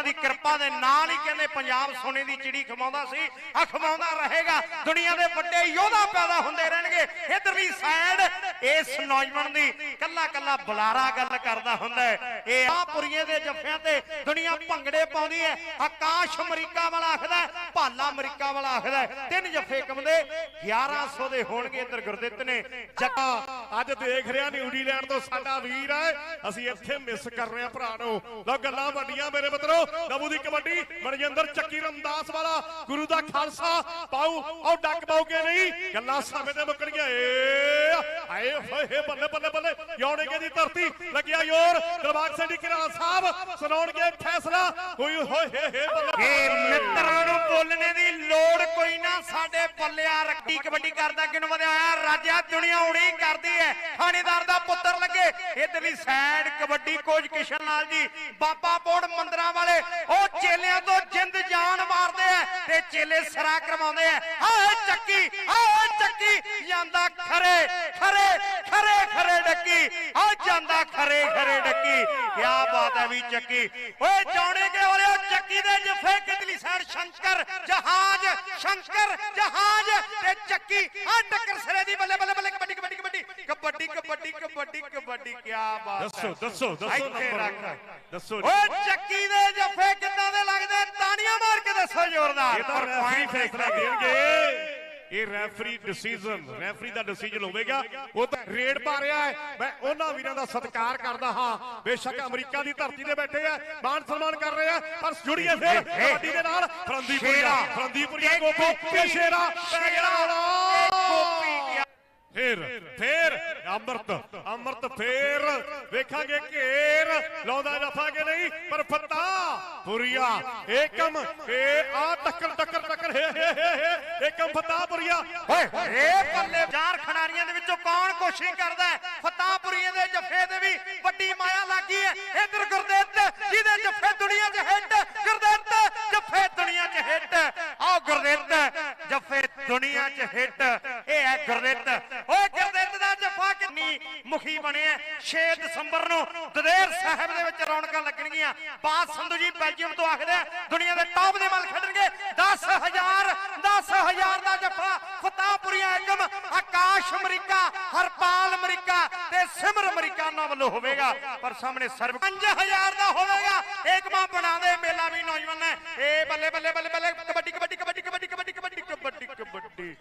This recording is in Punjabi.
ਉਹਨਾਂ ਦੀ ਕਿਰਪਾ ਦੇ ਨਾਲ ਹੀ ਕਹਿੰਦੇ ਪੰਜਾਬ ਸੋਨੇ ਦੀ ਚਿੜੀ ਖਵਾਉਂਦਾ ਸੀ। ਆ ਖਮਾਉਂਦਾ ਰਹੇਗਾ। ਦੁਨੀਆ ਦੇ ਵੱਡੇ ਯੋਧਾ ਪੈਦਾ ਹੁੰਦੇ ਰਹਿਣਗੇ। ਇਧਰਲੀ ਸਾਈਡ ਇਸ ਨੌਜਵਾਨ ਦੀ ਕੱਲਾ ਕੱਲਾ ਬੁਲਾਰਾ ਗੱਲ ਕਰਦਾ ਹੁੰਦਾ ਹੈ। ਇਹ ਆ ਪੁਰੀਏ ਦੇ ਜੱਫਿਆਂ ਤੇ ਦੁਨੀਆ ਭੰਗੜੇ ਪਾਉਂਦੀ ਹੈ। ਆਕਾਸ਼ ਅਮਰੀਕਾ ਵਾਲਾ ਆਖਦਾ ਭਾਲਾ ਅਮਰੀਕਾ ਵਾਲਾ ਆਖਦਾ ਤਿੰਨ ਜੱਫੇ ਕਮਦੇ 1100 ਦੇ ਹੋਣਗੇ ਇਧਰ ਗੁਰਦਿੱਤ ਨੇ। ਜੱਗਾ ਅੱਜ ਦੇਖ ਰਿਹਾ ਨਿਊਜ਼ੀਲੈਂਡ ਤੋਂ ਸਾਡਾ ਵੀਰ ਹੈ। ਅਸੀਂ ਇੱਥੇ ਮਿਸ ਕਰ ਰਹੇ ਹਾਂ ਭਰਾ ਨੂੰ। ਲੋ ਗੱਲਾਂ ਵੱਡੀਆਂ ਮੇਰੇ ਮਿੱਤਰੋ। ਨਬੂ ਦੀ ਕਬੱਡੀ, ਮਨਜਿੰਦਰ, ਚੱਕੀ ਰਮਦਾਸ ਵਾਲਾ, ਗੁਰੂ ਦਾ ਖਾਲਸਾ। ਪਾਉ ਉਹ ਡੱਕ ਪਾਉਗੇ ਨਹੀਂ? ਗੱਲਾਂ ਸਮੇਂ ਤੇ ਮੁੱਕਣਗੀਆਂ। ਏ ਆਏ ਹੋਏ, ਬੱਲੇ ਬੱਲੇ ਬੱਲੇ। ਯੌਣੇਗੇ ਦੀ ਧਰਤੀ ਲੱਗਿਆ ਯੋਰ। ਦਿਲਬਾਗ ਸਿੰਘ ਕਿਰਾ ਸਾਹਿਬ, ਸੁਣਾਉਣਗੇ ਫੈਸਲਾ। ਹੋਈ ਹੋਏ ਹੇ ਬੱਲੇ। ਇਹ ਮਿੱਤਰਾਂ ਨੂੰ ਬੋਲਣੇ ਦੀ ਲੋੜ ਕੋਈ ਨਾ, ਸਾਡੇ ਪੱਲਿਆ ਰੱਖੀ ਕਬੱਡੀ ਕਰਦਾ। ਕਿਨੂੰ ਵਧਾਇਆ? ਰਾਜਾ ਦੁਨੀਆ ਉੜੀ ਕਰਦੀ ਹੈ। ਥਾਣੇਦਾਰ ਦਾ ਪੁੱਤਰ ਲੱਗੇ। ਇਧਰਲੀ ਸਾਈਡ ਕਬੱਡੀ ਕੋਚ ਕਿਸ਼ਨ ਲਾਲ ਜੀ, ਬਾਬਾ ਬੋੜ ਮੰਦਰਾਂ ਵਾਲੇ, ਉਹ ਚੇਲਿਆਂ ਤੋਂ ਜਿੰਦ ਜਾਨ ਮਾਰਦੇ ਆ ਤੇ ਚੇਲੇ ਸਰਾ ਕਰਵਾਉਂਦੇ ਆ। ਆਹ ਚੱਕੀ ਆਹ ਚੱਕੀ, ਜਾਂਦਾ ਖਰੇ ਖਰੇ ਖਰੇ। ਡੱਕੀ। ਆ ਜਾਂਦਾ ਖਰੇ ਖਰੇ ਡੱਕੀ। ਕੀ ਬਾਤ ਹੈ ਵੀ ਚੱਕੀ। ਓਏ ਜੌਣੇ ਕੇ ਵਾਲੇ ਉਹ ਚੱਕੀ ਦੇ ਜਫੇ ਕਿਤਲੀ ਸਾਈਡ ਸ਼ੰਕਰ ਜਹਾਜ਼ ਸ਼ੰਕਰ ਜਹਾਜ਼ ਤੇ ਚੱਕੀ। ਆ ਟੱਕਰ ਸਿਰੇ ਦੀ ਬੱਲੇ ਬੱਲੇ ਬੱਲੇ ਕਬੱਡੀ ਕਬੱਡੀ ਕਬੱਡੀ। ਕਬੱਡੀ ਕਬੱਡੀ ਕਬੱਡੀ ਕਬੱਡੀ। ਕੀ ਬਾਤ ਦੱਸੋ ਦੱਸੋ ਦੱਸੋ ਨੰਬਰ। ਦੱਸੋ ਓਏ ਚੱਕੀ ਦੇ ਜਫੇ ਕਿੱਦਾਂ ਦੇ ਲੱਗਦੇ? ਤਾੜੀਆਂ ਮਾਰ ਕੇ ਦੱਸੋ ਜ਼ੋਰਦਾਰ। ਇਹ ਤਾਂ ਰੈਫਰੀ ਫੈਸਲਾ ਦੇਣਗੇ। ਇਹ ਰੈਫਰੀ ਡਿਸੀਜਨ ਰੈਫਰੀ ਦਾ ਡਿਸੀਜਨ ਹੋਵੇਗਾ। ਉਹ ਤਾਂ ਰੇਡ ਪਾ ਰਿਹਾ ਹੈ। ਮੈਂ ਉਹਨਾਂ ਵੀਰਾਂ ਦਾ ਸਤਿਕਾਰ ਕਰਦਾ ਹਾਂ। ਬੇਸ਼ੱਕ ਅਮਰੀਕਾ ਦੀ ਧਰਤੀ ਤੇ ਬੈਠੇ ਆ ਮਾਨ ਸਨਮਾਨ ਕਰ ਰਹੇ ਆ। ਪਰ ਜੁੜੀਏ ਫਿਰ ਕਬੱਡੀ ਦੇ ਨਾਲ ਫਰੰਦੀਪੁਰੀਆ। ਫਰੰਦੀਪੁਰੀਆ ਇਹ ਗੋਪੀ ਗੋਪੀ, ਤੇ ਸ਼ੇਰਾ। ਪੈ ਗਿਆ। ਫੇਰ ਫੇਰ, ਅੰਮ੍ਰਿਤ ਅੰਮ੍ਰਿਤ ਫੇਰ। ਵੇਖਾਂਗੇ ਘੇਰ। ਲਾਉਂਦਾ ਜਫਾ ਕਿ ਨਹੀਂ, ਪਰ ਫੱਤਾ ਪੁਰੀਆ ਏਕਮ। ਏ, ਆ ਟੱਕਰ ਟੱਕਰ ਟੱਕਰ, ਹੇ ਹੇ ਏਕਮ, ਫੱਤਾ ਪੁਰੀਆ ਓਏ ਇਹ ਪੱਲੇ ਚਾਰ ਖਿਡਾਰੀਆਂ ਦੇ ਵਿੱਚੋਂ ਕੌਣ ਕੋਸ਼ਿਸ਼ ਕਰਦਾ ਹੈ? ਫਤਾਹਪੁਰੀਏ ਦੇ ਜੱਫੇ ਦੇ ਵੀ ਵੱਡੀ ਮਾਇਆ ਲੱਗੀ ਹੈ। ਇਧਰ ਗੁਰਦਿੱਤ, ਜਿਹਦੇ ਜੱਫੇ ਦੁਨੀਆ 'ਚ ਹਿੱਟ। ਗੁਰਦਿੱਤ, ਜੱਫੇ ਦੁਨੀਆ 'ਚ ਹਿੱਟ। ਆਓ ਗੁਰਦਿੱਤ, ਜੱਫੇ ਦੁਨੀਆ 'ਚ ਹਿੱਟ। ਇਹ ਹੈ ਗੁਰਦਿੱਤ। ਮੁਖੀ ਬਣਿਆ 6 ਦਸੰਬਰ ਨੂੰ ਦਦੇਰ ਸਾਹਿਬ ਦੇ ਵਿੱਚ ਰੌਣਕਾਂ ਲੱਗਣਗੀਆਂ। ਬਾਦ ਸੰਧੂ ਜੀ ਬੈਲਜੀਅਮ ਤੋਂ ਆਖਦੇ ਦੁਨੀਆ ਦੇ ਟੌਪ ਦੇ ਮਲ ਖੇਡਣਗੇ। 10000 10000 ਦਾ ਜੱਫਾ ਫਤਾਹਪੁਰੀਆ ਏਕਮ, ਆਕਾਸ਼ ਅਮਰੀਕਾ, ਹਰਪਾਲ ਅਮਰੀਕਾ ਤੇ ਸਿਮਰ ਅਮਰੀਕਾ ਉਹਨਾਂ ਵੱਲੋਂ ਹੋਵੇਗਾ। ਪਰ ਸਾਹਮਣੇ ਸਰਵ 5000 ਦਾ ਹੋਵੇਗਾ। ਏਕਮਾ ਬਣਾ ਦੇ, ਮੇਲਾ ਵੀ ਨੌਜਵਾਨ ਹੈ ਏ ਬੱਲੇ ਬੱਲੇ ਬੱਲੇ ਬੱਲੇ, ਕਬੱਡੀ ਕਬੱਡੀ ਕਬੱਡੀ ਕਬੱਡੀ ਕਬੱਡੀ ਕਬੱਡੀ ਕਬੱਡੀ ਕਬੱਡੀ।